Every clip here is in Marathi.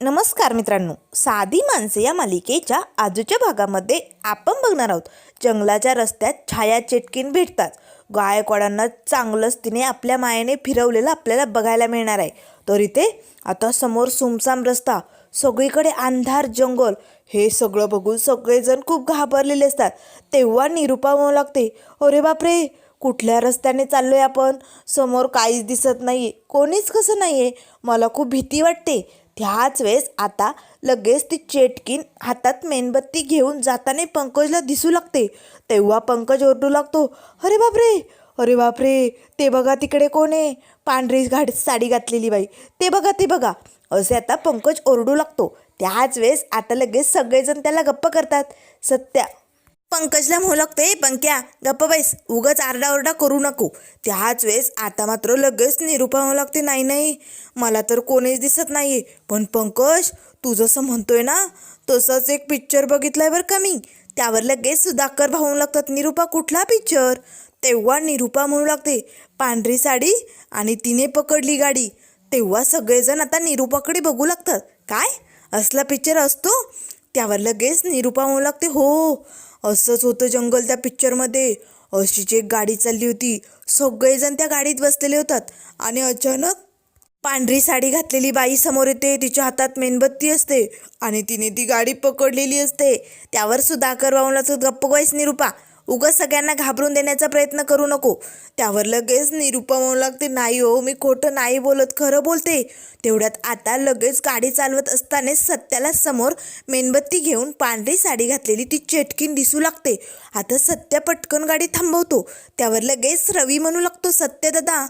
नमस्कार मित्रांनो साधी माणसे या मालिकेच्या आजच्या भागामध्ये आपण बघणार आहोत. जंगलाच्या रस्त्यात छाया चेटकीन भेटतात. गायकवाडांना चांगलंच तिने आपल्या मायेने फिरवलेलं आपल्याला बघायला मिळणार आहे. तर इथे आता समोर सुमसाम रस्ता सगळीकडे अंधार जंगल हे सगळं बघून सगळेजण खूप घाबरलेले असतात. तेव्हा निरुपा म्हणू लागते अरे बापरे कुठल्या रस्त्याने चाललोय आपण? समोर काहीच दिसत नाहीये. कोणीच कसं नाही आहे मला खूप भीती वाटते. त्याच वेळेस आता लगेच ती चेटकीन हातात मेणबत्ती घेऊन जाताना पंकजला दिसू लागते. तेव्हा पंकज ओरडू लागतो अरे बापरे! अरे बापरे! ते बघा तिकडे कोण आहे? पांढरी घाट साडी घातलेली बाई. ते बघा ते बघा. असे आता पंकज ओरडू लागतो. त्याच वेळेस आता लगेच सगळेजण त्याला गप्प करतात. सत्या पंकजला म्हणू लागते पंक्या गप्प बैस उगाच आरडाओरडा करू नको. त्याच वेळेस आता मात्र लगेच निरूपा म्हणू लागते नाही नाही मला तर कोणीच दिसत नाही पण पंकज तू जसं म्हणतोय ना तसंच एक पिक्चर बघितलाय बरं का मी. त्यावर लगेच सुधाकर भाऊ लागतात निरूपा कुठला पिक्चर तेव्हा निरूपा म्हणू लागते पांढरी साडी आणि तिने पकडली गाडी. तेव्हा सगळेजण आता निरूपाकडे बघू लागतात. काय? असला पिक्चर असतो? त्यावर लगेच निरूपा म्हणू लागते हो असंच होतं जंगल त्या पिक्चरमध्ये अशीच एक गाडी चालली होती सगळेजण त्या गाडीत बसलेले होतात आणि अचानक पांढरी साडी घातलेली बाई समोर येते तिच्या हातात मेणबत्ती असते आणि तिने ती गाडी पकडलेली असते. त्यावर सुधाकर भाऊला गप्प गोयस निरूपा. उगाच सगळ्यांना घाबरून देण्याचा प्रयत्न करू नको. त्यावर लगेच निरुपा म्हणू लागते नाही हो मी खोटं नाही बोलत खरं बोलते. तेवढ्यात आता लगेच गाडी चालवत असताना सत्याला समोर मेणबत्ती घेऊन पांढरी साडी घातलेली ती चेटकीन दिसू लागते. आता सत्या पटकन गाडी थांबवतो. त्यावर लगेच रवी म्हणू लागतो सत्य दादा.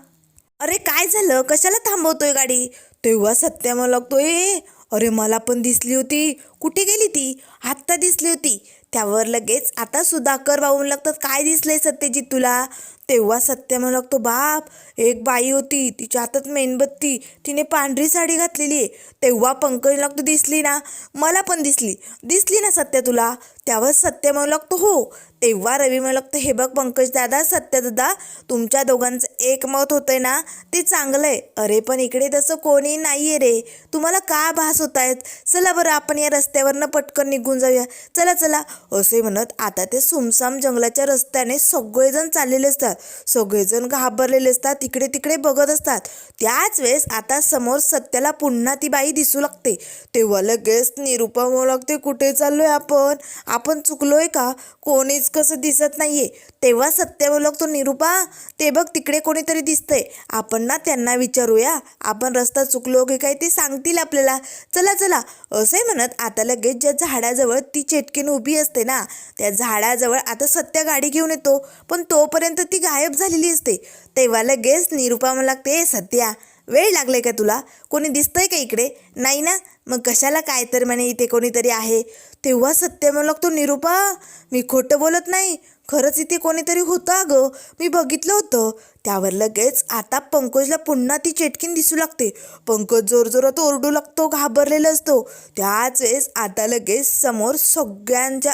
अरे काय झालं? कशाला थांबवतोय गाडी? तेव्हा सत्या लागतो आहे अरे मला पण दिसली होती. कुठे गेली ती? आत्ता दिसली होती. त्यावर लगेच. आता सुधाकर भाऊ लागतात काय दिसलंय सत्यजित तुला? तेव्हा सत्य म्हणू लागतो बाप एक बाई होती तिच्या हातात मेणबत्ती तिने पांढरी साडी घातलेली आहे. तेव्हा पंकज लागतो दिसली ना मला पण दिसली. दिसली ना सत्य तुला? त्यावर सत्य म्हणू लागतो हो. तेव्हा रवी म्हणू लागतो हे बघ पंकज दादा सत्य दादा तुमच्या दोघांचं एक मत होतंय ना ते चांगलं आहे. अरे पण इकडे तसं कोणी नाही आहे रे. तुम्हाला का भास होत आहेत चला बरं आपण या रस्त्यावरनं पटकन निघून जाऊया. चला चला. असे म्हणत आता ते सुमसाम जंगलाच्या रस्त्याने सगळेजण चाललेले असतात. सगळेजण घाबरलेले असतात तिकडे तिकडे बघत असतात. त्याच वेळेस आता समोर सत्याला पुन्हा ती बाई दिसू लागते. तेव्हा लगेच निरुपा म्हणू लागते कुठे चाललोय आपण? आपण चुकलोय का? कोणीच कसं दिसत नाहीये. तेव्हा सत्य म्हणू लागतो निरुपा ते बघ तिकडे कोणीतरी दिसतंय. आपण ना त्यांना विचारूया. आपण रस्ता चुकलो की काय ते सांगतील आपल्याला. चला चला. असे म्हणत आता लगेच ज्या झाडाजवळ ती चेटकीन उभी असते ना त्या झाडाजवळ आता सत्य गाडी घेऊन येतो. पण तोपर्यंत ती गायब झालेली असते. तेव्हा लगेच निरुपा मला लागते सध्या सत्या वेळ लागलाय का तुला? कोणी दिसतंय का इकडे? नाही ना? मग कशाला काय तर म्हणे इथे कोणीतरी आहे. तेव्हा सत्य मला लागतो निरुपा मी खोटं बोलत नाही. खरंच इथे कोणीतरी होतं अगं. मी बघितलं होतं. त्यावर लगेच आता पंकजला पुन्हा ती चेटकीन दिसू लागते. पंकज जोरजोरात ओरडू लागतो घाबरलेला असतो. त्याच वेळेस आता लगेच समोर सगळ्यांच्या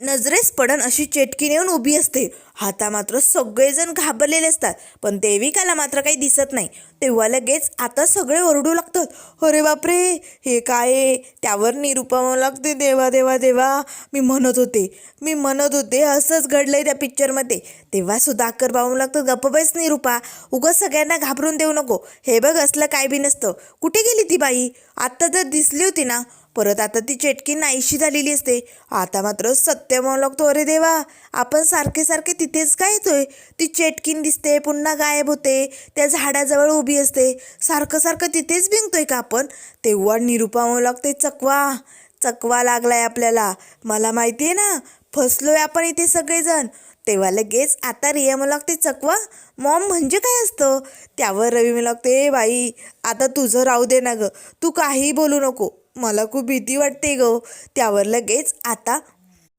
नजरेस पडन अशी चेटकीन येऊन उभी असते. हाता मात्र सगळेजण घाबरलेले असतात. पण देविकाला मात्र काही दिसत नाही. तेव्हा लगेच आता सगळे ओरडू लागतात. अरे बापरे! हे काय त्यावर निरुपमा लागते. देवा देवा देवा. मी म्हणत होते. मी म्हणत होते असंच घडलंय त्या पिक्चरमध्ये तेव्हा सुधाकर भाऊ लागतं गप्प बैस निरुपा. उगाच सगळ्यांना घाबरून देऊ नको. हे बघ असलं काय बी नसतं. कुठे गेली ती बाई? आत्ता जर दिसली होती ना. परत आता ती चेटकी नाहीशी झालेली असते. आता मात्र सत्य म्हणू लागतो अरे देवा! आपण सारखे सारखे तिथेच काय येतोय? ती चेटकीन दिसते पुन्हा गायब होते त्या झाडाजवळ उभी असते. सारखं सारखं तिथेच भिंगतोय का आपण? तेव्हा निरुपा म्हणू लागते चकवा चकवा लागलाय आपल्याला. मला माहिती आहे ना फसलोय आपण इथे सगळेजण. तेव्हा लगेच आता रिया मला लागते चकवा? मॉम म्हणजे काय असतं? त्यावर रवी मला लागते बाई आता तुझं राहू दे ना गं. तू काही बोलू नको. मला खूप भीती वाटते ग. त्यावर लगेच आता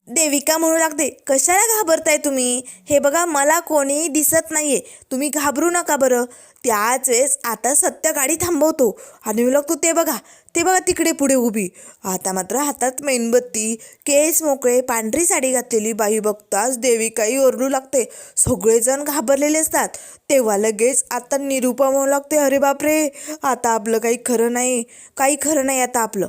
देविका म्हणू लागते कशाला घाबरताय तुम्ही? हे बघा मला कोणीही दिसत नाहीये. तुम्ही घाबरू नका बरं. त्याच वेळेस आता सत्य गाडी थांबवतो. आणि मी लागतो ते बघा ते बघा तिकडे पुढे उभी. आता मात्र हातात मेणबत्ती केस मोकळे पांढरी साडी घातलेली बाई बघताच देविकाही ओरडू लागते. सगळेजण घाबरलेले असतात. तेव्हा लगेच आता निरूपा म्हणू लागते अरे बापरे आता आपलं काही खरं नाही काही खरं नाही आता आपलं.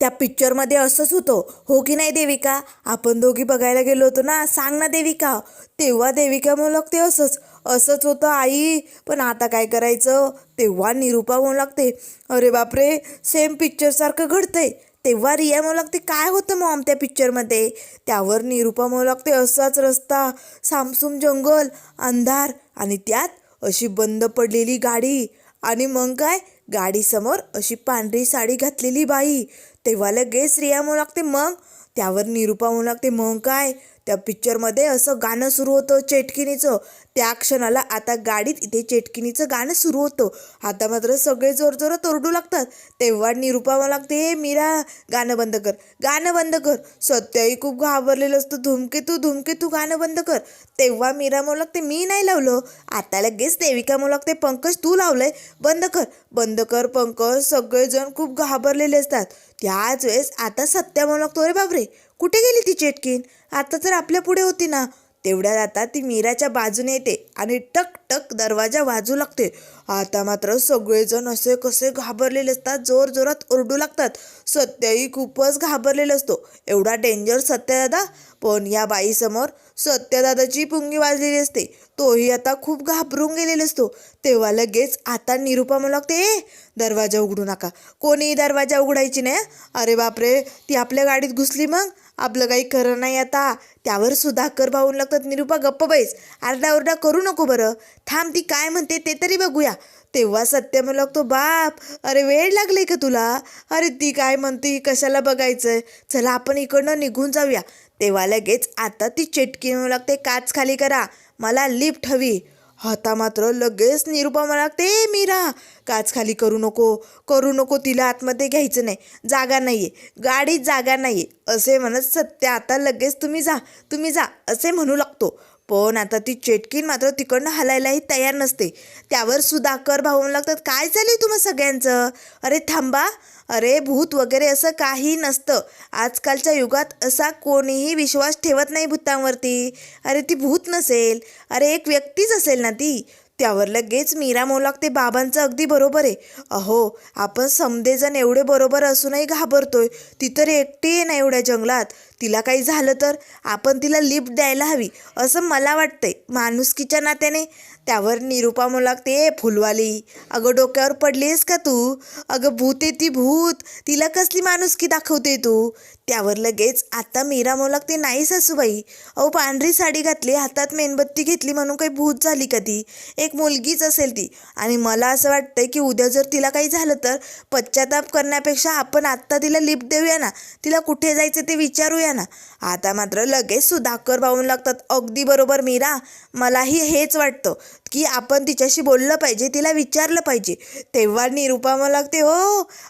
त्या पिक्चरमध्ये असंच होतं. हो की नाही देविका? आपण दोघी बघायला गेलो होतो ना. सांग ना देविका. तेव्हा देविका म्हणू लागते असंच असंच होतं आई. पण आता काय करायचं? तेव्हा निरुपा म्हणू लागते अरे बापरे सेम पिक्चरसारखं घडतंय. तेव्हा रिया म्हणू लागते काय होतं मॉम त्या पिक्चरमध्ये त्यावर निरुपा म्हणू लागते असाच रस्ता सामसूम जंगल अंधार आणि त्यात अशी बंद पडलेली गाडी. आणि मग काय? गाडीसमोर अशी पांढरी साडी घातलेली बाई. तेव्हा लगेच रिया म्हणू लागते मग? त्यावर निरुपा म्हणू लागते मग काय? त्या पिक्चरमध्ये असं गाणं सुरू होतं चेटकिनीचं त्या क्षणाला आता गाडीत इथे चेटकिनीचं गाणं सुरू होतं. आता मात्र सगळे जोरजोरात ओरडू लागतात. तेव्हा निरुपा मला लागते हे मीरा गाणं बंद कर गाणं बंद कर. सत्यही खूप घाबरलेलं असतं. धुमकेतू धुमकेतू गाणं बंद कर. तेव्हा मीरा म्हणू लागते मी नाही लावलं. आता लगेच देविका म्हणू लागते पंकज तू लावलंय बंद कर. बंद कर पंकज सगळेजण खूप घाबरलेले असतात. त्याच वेळेस आता सत्या म्हणू लागतो अरे बाबरे कुठे गेली ती चेटकीन आता तर आपल्या पुढे होती ना तेवढ्यात आता ती मीराच्या बाजूने येते आणि टक टक दरवाजा वाजू लागते. आता मात्र सगळेजण असे कसे घाबरलेले असतात जोर जोरात ओरडू लागतात. सत्यही खूपच घाबरलेला असतो. एवढा डेंजर सत्यदादा? पण या बाईसमोर सत्यदादाची पुंगी वाजलेली असते. तोही आता खूप घाबरून गेलेला असतो. तेव्हा लगेच आता निरुपा म्हणू लागते "ए, दरवाजा उघडू नका. कोणीही दरवाजा उघडायची नाही अरे बापरे ती आपल्या गाडीत घुसली मग? आपलं काही खरं नाही आता. त्यावर सुधाकर भाऊन लागतात निरुपा गप्प बैस. आरडाओरडा करू नको बरं. थांब ती काय म्हणते ते तरी बघूया. तेव्हा सत्य म्हणू लागतो बाप अरे वेळ लागले का तुला? अरे ती काय म्हणते कशाला बघायचंय? चला आपण इकडनं निघून जाऊया. तेव्हा लगेच आता ती चेटकी म्हणू लागते काच खाली करा. मला लिफ्ट हवी. आता मात्र लगेच निरुपा मला लागते "ए, मीरा काच खाली करू नको करू नको तिला आतमध्ये घ्यायचं नाही जागा नाही आहे गाडीत जागा नाही आहे असे म्हणत सत्य आता लगेच तुम्ही जा तुम्ही जा असे म्हणू लागतो. पण आता ती चेटकीन मात्र तिकडनं हलायलाही तयार नसते. त्यावर सुधाकर भाऊ लागतात काय चालू तुम्हाला तुम्हा सगळ्यांचं? अरे थांबा अरे भूत वगैरे असं काही नसतं. आजकालच्या युगात असा कोणीही विश्वास ठेवत नाही भूतांवरती. अरे ती भूत नसेल. अरे एक व्यक्तीच असेल ना ती. त्यावर लगेच मीरा मोलाक ते बाबांचं अगदी बरोबर आहे. अहो आपण समदेजण एवढे बरोबर असूनही घाबरतोय. ती तर एकटी आहे ना एवढ्या जंगलात. तिला काही झालं तर आपण तिला लिफ्ट द्यायला हवी असं मला वाटतंय. माणुसकीच्या नात्याने त्यावर निरुपा म्हणू लागते "ए, फुलवाली. अगं डोक्यावर पडलीस का तू? अगं भूत आहे ती भूत. तिला कसली माणुसकी दाखवते तू? त्यावर लगेच आता मीरा म्हणू लागते नाही सासूबाई. अहो पांढरी साडी घातली हातात मेणबत्ती घेतली म्हणून काही भूत झाली का ती? एक मुलगीच असेल ती. आणि मला असं वाटतं की उद्या जर तिला काही झालं तर पश्चाताप करण्यापेक्षा आपण आत्ता तिला लिफ्ट देऊया ना. तिला कुठे जायचं ते विचारूया ना. आता मात्र लगेच सुधाकर पाहून लागतात. अगदी बरोबर मीरा. मलाही हेच वाटतं. की आपण तिच्याशी बोललं पाहिजे तिला विचारलं पाहिजे. तेव्हा निरुपा मला लागते हो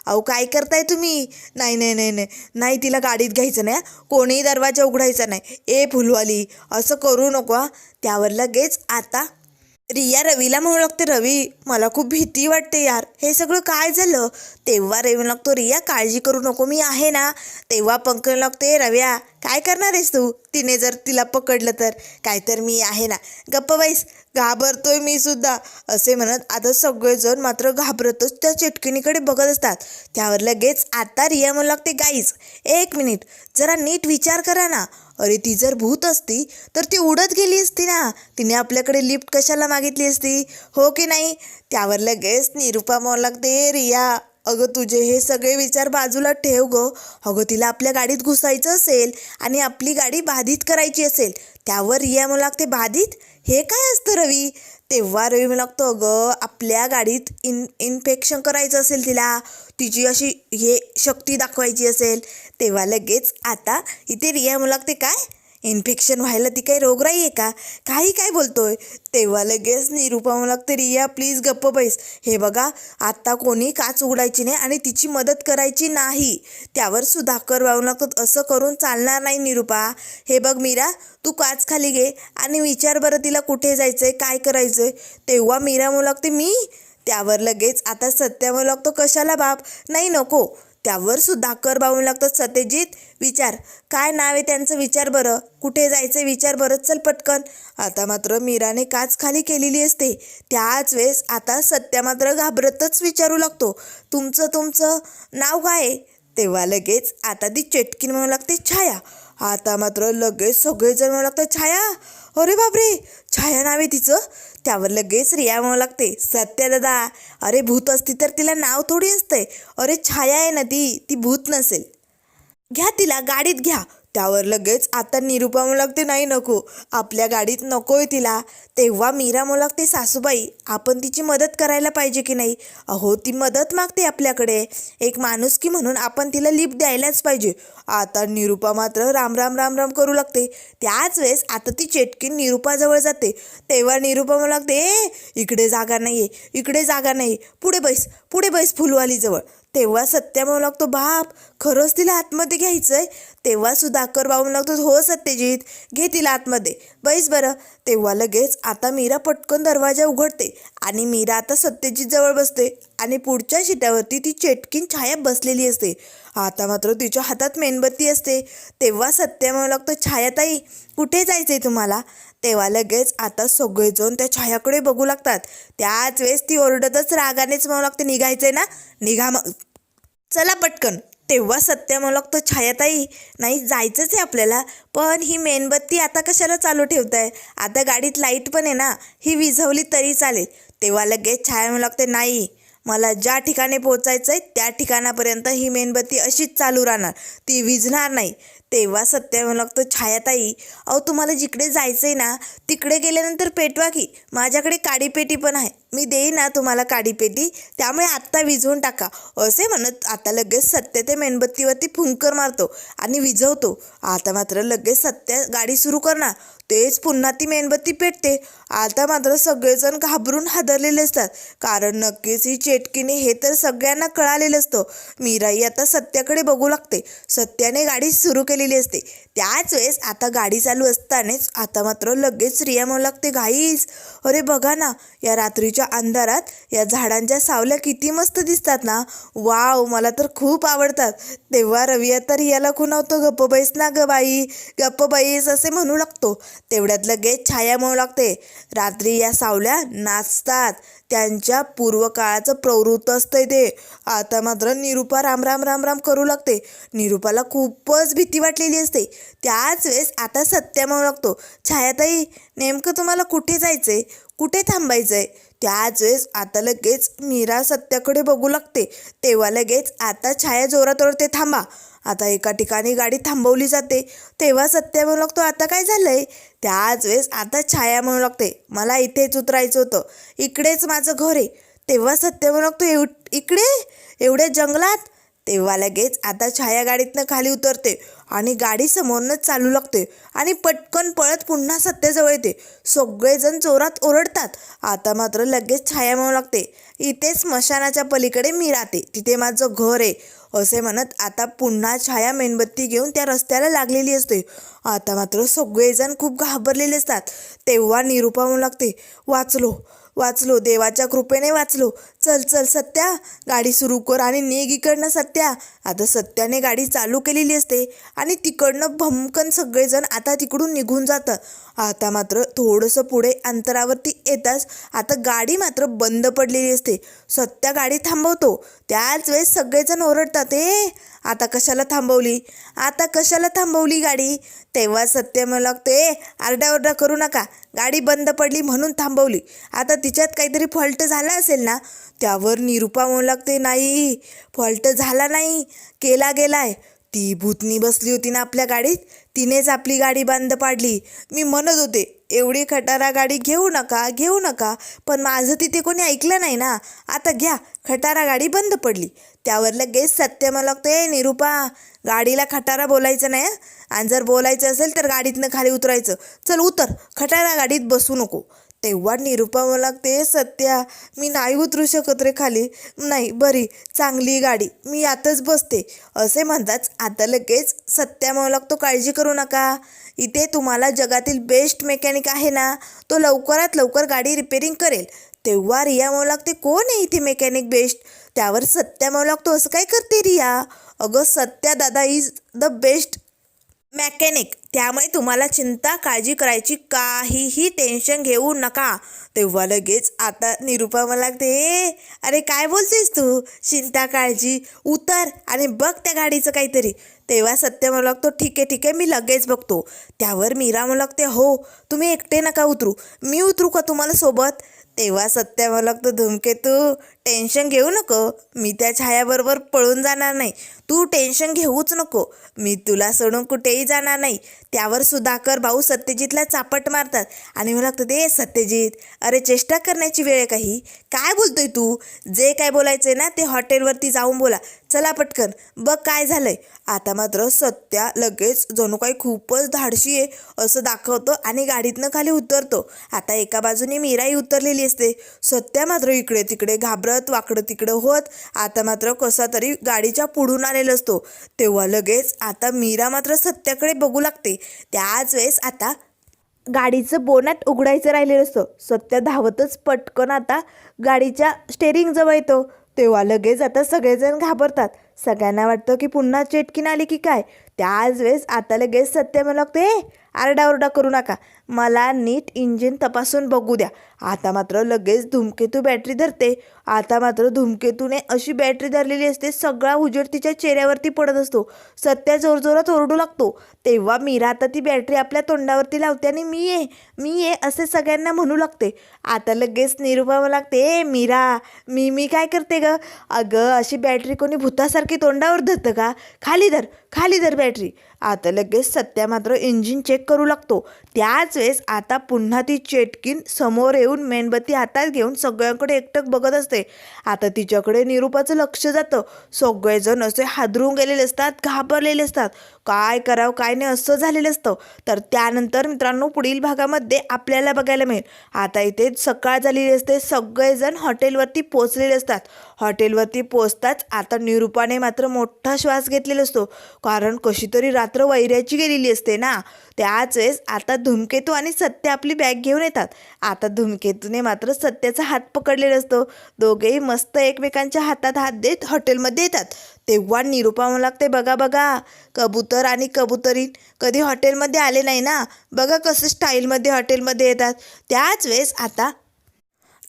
अहो काय करताय तुम्ही? नाही नाही नाही नाही नाही तिला गाडीत घ्यायचं नाही कोणीही दरवाजा उघडायचा नाही. ए फुलवाली असं करू नको त्यावर लगेच आता रिया रवीला म्हणू लागते रवी मला खूप भीती वाटते यार. हे सगळं काय झालं? तेव्हा रवी लागतो रिया काळजी करू नको मी आहे ना. तेव्हा पंकज लागते रव्या काय करणार आहेस तू? तिने जर तिला पकडलं तर काय तर मी आहे ना. गप्प बाईस घाबरतोय मी सुद्धा. असे म्हणत आता सगळेजण मात्र घाबरतच त्या चिटकिनीकडे बघत असतात. त्यावर लगेच आता रिया म्हणू लागते गाईज एक मिनिट जरा नीट विचार करा ना. अरे ती जर भूत असती तर ती उडत गेली असती ना. तिने आपल्याकडे लिफ्ट कशाला मागितली असती? हो की नाही? त्यावर लगेच निरुपा म्हणू लागते रिया. अगं तुझे हे सगळे विचार बाजूला ठेव ग. अगं तिला आपल्या गाडीत घुसायचं असेल आणि आपली गाडी बाधित करायची असेल त्यावर रिया म्हणू लागते बाधित? हे काय असतं रवी? तेव्हा रवी म्हणू लागतो अगं आपल्या गाडीत इन इन्फेक्शन करायचं असेल तिला. तिची अशी हे शक्ती दाखवायची असेल. तेव्हा लगेच आता इथे रिया म्हणू लागते काय? इन्फेक्शन व्हायला ती काही रोगराई आहे का? काही काय बोलतोय? तेव्हा लगेच निरुपा म्हणू लागते रिया प्लीज गप्प बैस. हे बघा आत्ता कोणी काच उघडायची नाही आणि तिची मदत करायची नाही. त्यावर सुधाकर वाहू लागतात असं करून चालणार नाही निरुपा. हे बघ मीरा तू काच खाली घे आणि विचार बरं तिला कुठे जायचंय काय करायचंय. तेव्हा मीरा म्हणू लागते मी? त्यावर लगेच आता सत्या म्हणू लागतो कशाला बाप? नाही नको. त्यावर सुद्धा कर बावू लागतो. सत्यजित विचार. काय नाव आहे त्यांचं? विचार बरं. कुठे जायचं विचार बरं चल पटकन. आता मात्र मीराने काच खाली केलेली असते. त्याच वेळेस आता सत्या मात्र घाबरतच विचारू लागतो. तुमचं तुमचं नाव काय आहे? तेव्हा लगेच आता ती चेटकीन म्हणू लागते छाया. आता मात्र लगेच सगळेजण म्हणू लागतात छाया. अरे बापरे! छाया नाव आहे तिचं. त्यावर लगेच रिया म्हणू लागते सत्या दादा अरे भूत असती तर तिला नाव थोडी असतंय. अरे छाया आहे ना ती ती भूत नसेल. घ्या तिला गाडीत घ्या. त्यावर लगेच आता निरुपा म्हणू लागते नाही नको. आपल्या गाडीत नकोय तिला. तेव्हा मीरा म्हणू लागते सासूबाई आपण तिची मदत करायला पाहिजे की नाही? अहो ती मदत मागते आपल्याकडे. एक माणूस की म्हणून आपण तिला लिफ्ट द्यायलाच पाहिजे. आता निरुपा मात्र राम राम राम राम करू लागते. त्याच वेळेस आता ती चेटकीन निरुपाजवळ जाते. तेव्हा निरुपा म्हणू लागते ए इकडे जागा नाही आहे इकडे जागा नाही पुढे बैस पुढे बैस फुलवालीजवळ. तेव्हा सत्या म्हणू लागतो बाप खरंच तिला आतमध्ये घ्यायचं आहे तेव्हा सुधाकर बाबू म्हणू लागतो हो सत्यजित घे तिला आतमध्ये. बैस बरं. तेव्हा लगेच आता मीरा पटकन दरवाजा उघडते आणि मीरा आता सत्यजित जवळ बसते आणि पुढच्या शिटावरती ती चेटकीन छाया बसलेली असते. आता मात्र तिच्या हातात मेणबत्ती असते. तेव्हा सत्य म्हणू लागतो छायाताई कुठे जायचंय तुम्हाला? तेव्हा लगेच आता सगळेजण त्या छायाकडे बघू लागतात. त्याच वेळेस ती ओरडतच रागानेच म्हणू लागते निघायचंय ना? निघा मग. चला पटकन. तेव्हा सत्य म्हणू लागतो छायाताई नाही जायचंच आहे आपल्याला. पण ही मेणबत्ती आता कशाला चालू ठेवताय? आता गाडीत लाइट पण आहे ना? ही विझवली तरी चालेल. तेव्हा लगेच छाया म्हणू लागते नाही मला ज्या ठिकाणी पोचायचं आहे त्या ठिकाणापर्यंत ही मेणबत्ती अशीच चालू राहणार. ती विझणार नाही. तेव्हा सत्य म्हणू लागतो छायाताई अहो तुम्हाला जिकडे जायचं आहे ना तिकडे गेल्यानंतर पेटवा की. माझ्याकडे काडीपेटी पण आहे. मी देईन ना तुम्हाला काडीपेटी. त्यामुळे आत्ता विझवून टाका. असे म्हणत आता लगेच सत्य ते मेणबत्तीवरती फुंकर मारतो आणि विझवतो. आता मात्र लगेच सत्य गाडी सुरू करणार. तेच पुन्हा ती मेणबत्ती पेटते. आता मात्र सगळेजण घाबरून हादरलेले असतात. कारण नक्कीच ही चेटकीने हे तर सगळ्यांना कळालेलं असतं. मीराई आता सत्याकडे बघू लागते. सत्याने गाडी सुरू केलेली असते. त्याच वेळेस आता गाडी चालू असतानाच आता मात्र लगेच रिया म्हणू लागते घाईच अरे बघा ना या रात्रीच्या अंधारात या झाडांच्या सावल्या किती मस्त दिसतात ना. वाव मला तर खूप आवडतात. तेव्हा रवी आता रियाला खुणावतो गप्प बैस ना ग बाई गप्प बैस असे म्हणू लागतो. तेवढ्यात लगेच छाया म्हणू लागते. रात्री या सावल्या नाचतात. त्यांच्या पूर्वकाळाचं प्रवृत्त असतंय ते. आता मात्र निरुपा राम राम राम राम करू लागते. निरुपाला खूपच भीती वाटलेली असते. त्याच वेळेस आता सत्या म्हणू लागतो छायाताई नेमकं तुम्हाला कुठे जायचंय? कुठे थांबायचंय? त्याच वेळेस आता लगेच मीरा सत्याकडे बघू लागते. तेव्हा लगेच आता छाया जोरात ओरते थांबा आता एका ठिकाणी गाडी थांबवली जाते. तेव्हा सत्या म्हणू लागतो आता काय झालंय? त्याच वेळेस आता छाया म्हणू लागते मला इथेच उतरायचं होतं. इकडेच माझं घर आहे. तेव्हा सत्य म्हणू लागतो एव इकडे एवढ्या जंगलात. तेव्हा लगेच आता छाया गाडीतनं खाली उतरते आणि गाडी समोरनंच चालू लागते आणि पटकन पळत पुन्हा सत्याजवळ येते. सगळेजण चोरात ओरडतात. आता मात्र लगेच छाया म्हणू लागते. इथे स्मशानाच्या पलीकडे मी राहते. तिथे माझं घर आहे. असे म्हणत आता पुन्हा छाया मेणबत्ती घेऊन त्या रस्त्याला लागलेली असते. आता मात्र सगळेजण खूप घाबरलेले असतात. तेव्हा निरुपा म्हणू लागते वाचलो. वाचलो देवाच्या कृपेने वाचलो. चल चल सत्या गाडी सुरू कर आणि नेग इकडनं सत्या. आता सत्याने गाडी चालू केलेली असते आणि तिकडनं भमकन सगळेजण आता तिकडून निघून जातं. आता मात्र थोडंसं पुढे अंतरावरती येताच आता गाडी मात्र बंद पडलेली असते. सत्या गाडी थांबवतो. त्याच वेळेस सगळेजण ओरडतात ए आता कशाला थांबवली? आता कशाला थांबवली गाडी? तेव्हा सत्य मला ते आरडाओरडा करू नका. गाडी बंद पडली म्हणून थांबवली. आता तिच्यात काहीतरी फॉल्ट झाला असेल ना त्यावर निरुपा म्हणू लागते नाही फॉल्ट झाला नाही केला गेलाय. ती भूतनी बसली होती ना आपल्या गाडीत. तिनेच आपली गाडी बंद पाडली. मी म्हणत होते एवढी खटारा गाडी घेऊ नका घेऊ नका पण माझं तिथे कोणी ऐकलं नाही ना. आता घ्या खटारा गाडी बंद पडली. त्यावर लगेच सत्य मला लागतं ए निरूपा गाडीला खटारा बोलायचं नाही आणि जर बोलायचं असेल तर गाडीतनं खाली उतरायचं. चल उतर खटारा गाडीत बसू नको. तेव्हा निरुपा मला लागते सत्या मी नाही उतरू शकत रे खाली. नाही बरी चांगली गाडी मी यातच बसते. असे म्हणताच आता लगेच सत्या म्हणू लागतो काळजी करू नका. इथे तुम्हाला जगातील बेस्ट मेकॅनिक आहे ना तो लवकरात लवकर गाडी रिपेरिंग करेल. तेव्हा रिया म्हणू लागते कोण आहे इथे मेकॅनिक बेस्ट त्यावर सत्या म्हणू लागतो असं काय करते रिया? अगं सत्या दादा इज द बेस्ट मॅकॅनिक. त्यामुळे तुम्हाला चिंता काळजी करायची काहीही टेन्शन घेऊ नका. तेव्हा लगेच आता निरूपा मला लागते अरे काय बोलतेस तू? चिंता काळजी. उतर आणि बघ त्या गाडीचं काहीतरी. तेव्हा सत्य मला लागतो ठीक आहे ठीक आहे मी लगेच बघतो. त्यावर मीरा मला लागते हो तुम्ही एकटे नका उतरू. मी उतरू का तुम्हाला सोबत? तेव्हा सत्य मला लागतो धुमकेतू टेन्शन घेऊ नको. मी त्या छायाबरोबर पळून जाणार नाही. तू टेन्शन घेऊच नको. मी तुला सोडून कुठेही जाणार नाही. त्यावर सुधाकर भाऊ सत्यजितला चापट मारतात आणि मला लागतं ते सत्यजित अरे चेष्टा करण्याची वेळ आहे काही. काय बोलतोय तू? जे काय बोलायचंय ना ते हॉटेलवरती जाऊन बोला. चला पटकन. बघ काय झालंय. आता मात्र सत्या लगेच जणू काही खूपच धाडशी आहे असं दाखवतो आणि गाडीतनं खाली उतरतो. आता एका बाजूने मीराही उतरलेली असते. सत्या मात्र इकडे तिकडे घाबरत वाकडं तिकडं होत. आता मात्र कसा तरी गाडीच्या पुढून आलेला असतो. तेव्हा लगेच आता मीरा मात्र सत्याकडे बघू लागते. त्याच वेळेस आता गाडीचं बोनट उघडायचं राहिलेलं असतं. सत्य धावतच पटकन आता गाडीच्या स्टेरिंगजवळ येतो. तेव्हा लगेच आता सगळेजण घाबरतात. सगळ्यांना वाटतं की पुन्हा चेटकीन आली की काय? त्याच वेळेस आता लगेच सत्य मला लागतं ए आरडाओरडा करू नका. मला नीट इंजिन तपासून बघू द्या. आता मात्र लगेच धूमकेतू बॅटरी धरते. आता मात्र धूमकेतूने अशी बॅटरी धरलेली असते सगळा उजेड तिच्या चेहऱ्यावरती पडत असतो. सत्या जोरजोरात ओरडू लागतो. तेव्हा मीरा आता ती बॅटरी आपल्या तोंडावरती लावते आणि मी ये मी ये असे सगळ्यांना म्हणू लागते. आता लगेच निरूपा लागते ए मीरा मी मी काय करते ग? अगं अशी बॅटरी कोणी भूतासारखी तोंडावर धरतं का? खाली धर खाली धर बॅटरी. आता लगेच सत्या मात्र इंजिन चेक करू लागतो. त्याच वेळेस आता पुन्हा ती चेटकीन समोर येऊन मेणबत्ती हातात घेऊन सगळ्यांकडे एकटक बघत असते. आता तिच्याकडे निरूपाचं लक्ष जातं. सगळेजण असे हादरून गेलेले असतात घाबरलेले असतात. काय करावं काय नाही असं झालेलं असतं. तर त्यानंतर मित्रांनो पुढील भागामध्ये आपल्याला बघायला मिळेल. आता इथे सकाळ झालेली असते. सगळेजण हॉटेलवरती पोचलेले असतात. हॉटेलवरती पोचताच आता निरूपाने मात्र मोठा श्वास घेतलेला असतो. कारण कशी तरी रात्र वैऱ्याची गेलेली असते ना. त्याच वेळेस आता धूमकेतू आणि सत्य आपली बॅग घेऊन येतात. आता धूमकेतूने मात्र सत्याचा हात पकडलेला असतो. दोघेही मस्त एकमेकांच्या हातात हात देत हॉटेलमध्ये येतात. तेव्हा निरूपा म्हणू लागते बघा बघा कबूतर आणि कबुतरीन कधी हॉटेलमध्ये आले नाही ना. बघा कसं स्टाईलमध्ये हॉटेलमध्ये येतात. त्याच वेळेस आता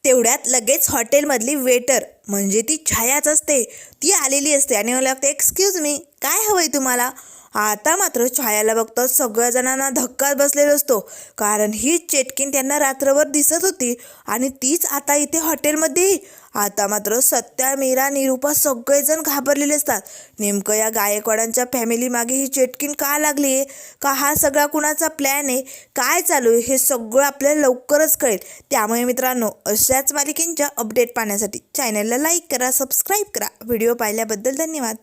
तेवढ्यात लगेच हॉटेलमधली वेटर म्हणजे ती छायाच असते ती आलेली असते आणि मला लागते एक्सक्यूज मी काय हवंय तुम्हाला? आता मात्र छायाला बघता सगळ्या जणांना धक्का बसलेला असतो कारण ही चेटकीन त्यांना रात्रभर दिसत होती आणि तीच आता इथे हॉटेलमध्ये आता मात्र सत्या मीरा निरूपा सगळेजण घाबरलेले असतात. नेमकं या गायकवाडांच्या फॅमिली मागे ही चेटकीन का लागली आहे का हा सगळा कुणाचा प्लॅन आहे? काय चालू आहे? हे सगळं आपल्याला लवकरच कळेल. त्यामुळे मित्रांनो अशाच मालिकेंच्या अपडेट पाहण्यासाठी चॅनलला लाईक करा सबस्क्राईब करा. व्हिडिओ पाहिल्याबद्दल धन्यवाद.